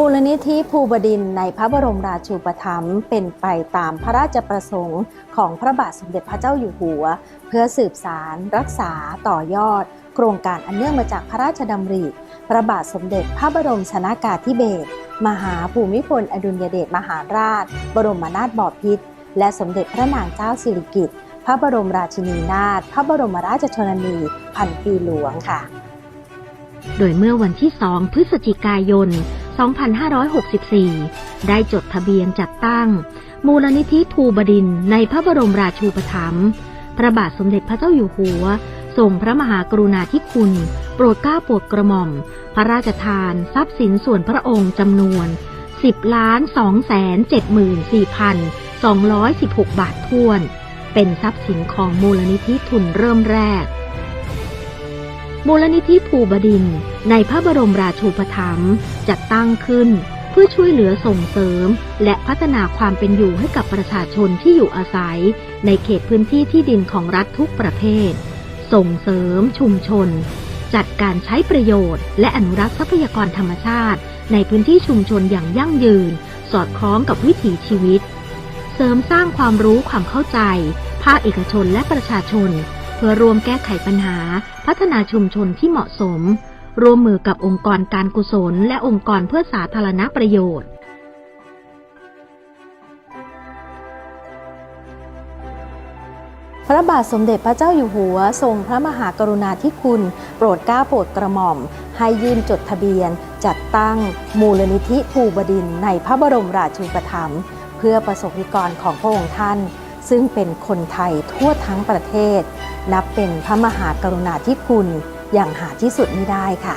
มูลนิธิภูบดินในพระบรมราชูปถัมภ์เป็นไปตามพระราชประสงค์ของพระบาทสมเด็จพระเจ้าอยู่หัว เพื่อสืบสาร รักษาต่อยอด โครงการอันเนื่องมาจากพระราชดำริ พระบาทสมเด็จพระบรมชนากาธิเบศรมหาภูมิพลอดุลยเดชมหาราช บรมนาถบพิตรและสมเด็จพระนางเจ้าสิริกิติ์พระบรมราชินีนาถพระบรมราชชนนีพันปีหลวงค่ะ โดยเมื่อวันที่ 2 พฤศจิกายน 2564 ได้จดทะเบียนจัดตั้ง มูลนิธิภูบดินในพระบรมราชูปถัมภ์พระบาทสมเด็จพระเจ้าอยู่หัวทรงพระมหากรุณาธิคุณ โปรดเกล้าโปรดกระหม่อม พระราชทาน ทรัพย์สินส่วนพระองค์จำนวน 10ล้าน2แสน74,216 บาทท้วน เป็นทรัพย์สินของมูลนิธิทุนเริ่มแรก มูลนิธิภูบดินในพระบรมราชูปถัมภ์จัดตั้งขึ้น เพื่อช่วยเหลือส่งเสริม และพัฒนาความเป็นอยู่ให้กับประชาชนที่อยู่อาศัย ในเขตพื้นที่ที่ดินของรัฐทุกประเภท ส่งเสริมชุมชน จัดการใช้ประโยชน์ และอนุรักษ์ทรัพยากรธรรมชาติ ในพื้นที่ชุมชนอย่างยั่งยืน สอดคล้องกับวิถีชีวิต เสริมสร้างความรู้ความเข้าใจ ภาคเอกชนและประชาชน เพื่อรวมแก้ไขปัญหา พัฒนาชุมชนที่เหมาะสม ร่วมมือกับองค์กรการกุศล และองค์กรเพื่อสาธารณประโยชน์พระบาทสมเด็จพระเจ้าอยู่หัว ทรงพระมหากรุณาธิคุณ โปรดเกล้าโปรดกระหม่อม ให้ยื่นจดทะเบียน จัดตั้งมูลนิธิภูบดินในพระบรมราชูปถัมภ์เพื่อประสบนิกรของพระองค์ท่าน ซึ่งเป็นคนไทยทั่วทั้งประเทศ นับเป็นพระมหากรุณาธิคุณอย่างหาที่สุดไม่ได้ค่ะ